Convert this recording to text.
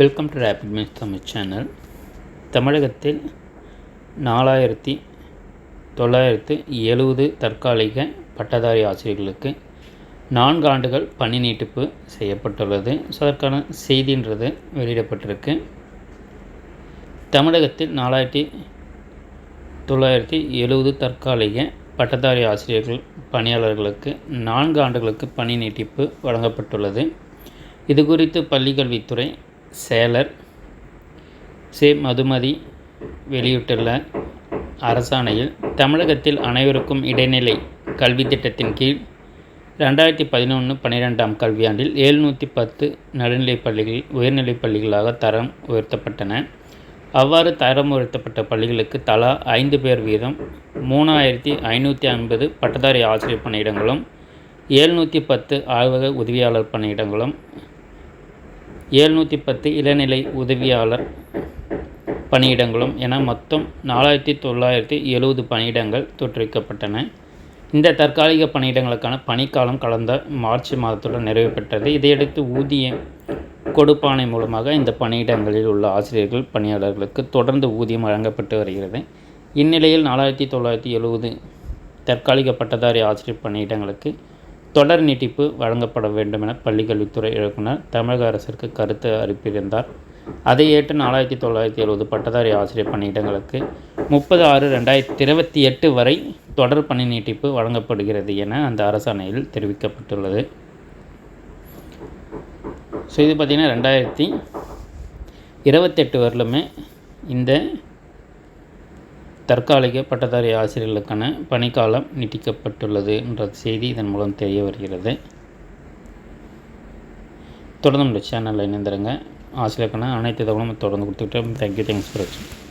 Welcome to rapid means Tamil channel தமிழகத்தில் நாலாயிரத்தி தொள்ளாயிரத்து எழுபது தற்காலிக பட்டதாரி ஆசிரியர்களுக்கு நான்கு ஆண்டுகள் பணி நீட்டிப்பு செய்யப்பட்டுள்ளது. ஸோ அதற்கான செய்தின்றது வெளியிடப்பட்டிருக்கு. தமிழகத்தில் நாலாயிரத்தி தொள்ளாயிரத்தி எழுபது தற்காலிக பட்டதாரி ஆசிரியர்கள் பணியாளர்களுக்கு நான்கு ஆண்டுகளுக்கு பணி நீட்டிப்பு வழங்கப்பட்டுள்ளது. இது குறித்து பள்ளிக்கல்வித்துறை செயலர் சே. மதுமதி வெளியிட்டுள்ள அரசாணையில் தமிழகத்தில் அனைவருக்கும் இடைநிலை கல்வி திட்டத்தின் கீழ் ரெண்டாயிரத்தி பதினொன்று பன்னிரெண்டாம் கல்வியாண்டில் எழுநூற்றி பத்து நடுநிலைப் பள்ளிகள் உயர்நிலைப் பள்ளிகளாக தரம் உயர்த்தப்பட்டன. அவ்வாறு தரம் உயர்த்தப்பட்ட பள்ளிகளுக்கு தலா ஐந்து பேர் வீதம் மூணாயிரத்தி ஐநூற்றி ஐம்பது பட்டதாரி ஆசிரியர் பணியிடங்களும் ஏழ்நூற்றி பத்து ஆய்வக உதவியாளர் பணியிடங்களும் ஏழ்நூற்றி பத்து இளநிலை உதவியாளர் பணியிடங்களும் என மொத்தம் நாலாயிரத்தி தொள்ளாயிரத்தி எழுபது பணியிடங்கள் தோற்றுவிக்கப்பட்டன. இந்த தற்காலிக பணியிடங்களுக்கான பணிக்காலம் கடந்த மார்ச் மாதத்துடன் நிறைவு பெற்றது. இதையடுத்து ஊதியம் கொடுப்பானை மூலமாக இந்த பணியிடங்களில் உள்ள ஆசிரியர்கள் பணியாளர்களுக்கு தொடர்ந்து ஊதியம் வழங்கப்பட்டு வருகிறது. இந்நிலையில் நாலாயிரத்தி தொள்ளாயிரத்தி எழுபது தற்காலிக பட்டதாரி ஆசிரியர் பணியிடங்களுக்கு தொடர் நீட்டிப்பு வழங்கப்பட வேண்டும் என பள்ளிக்கல்வித்துறை இயக்குனர் தமிழக அரசிற்கு கருத்து அனுப்பியிருந்தார். அதை ஏற்று நாலாயிரத்தி தொள்ளாயிரத்தி எழுபது பட்டதாரி ஆசிரியர் பணியிடங்களுக்கு முப்பது ஆறு ரெண்டாயிரத்தி இருபத்தி எட்டு வரை தொடர் பணி நீட்டிப்பு வழங்கப்படுகிறது என அந்த அரசாணையில் தெரிவிக்கப்பட்டுள்ளது. ஸோ இது பார்த்திங்கன்னா ரெண்டாயிரத்தி இருபத்தெட்டு வரலுமே இந்த தற்காலிக பட்டதாரி ஆசிரியர்களுக்கான பணிக்காலம் நீட்டிக்கப்பட்டுள்ளது என்ற செய்தி இதன் மூலம் தெரிய வருகிறது. தொடர்ந்து நம்முடைய சேனலில் இணைந்திருங்க. ஆசிரியருக்கான அனைத்து தகவலும் தொடர்ந்து கொடுத்துக்கிட்டோம் தேங்க்யூ தேங்க்ஸ் ஃபார் வாட்சிங்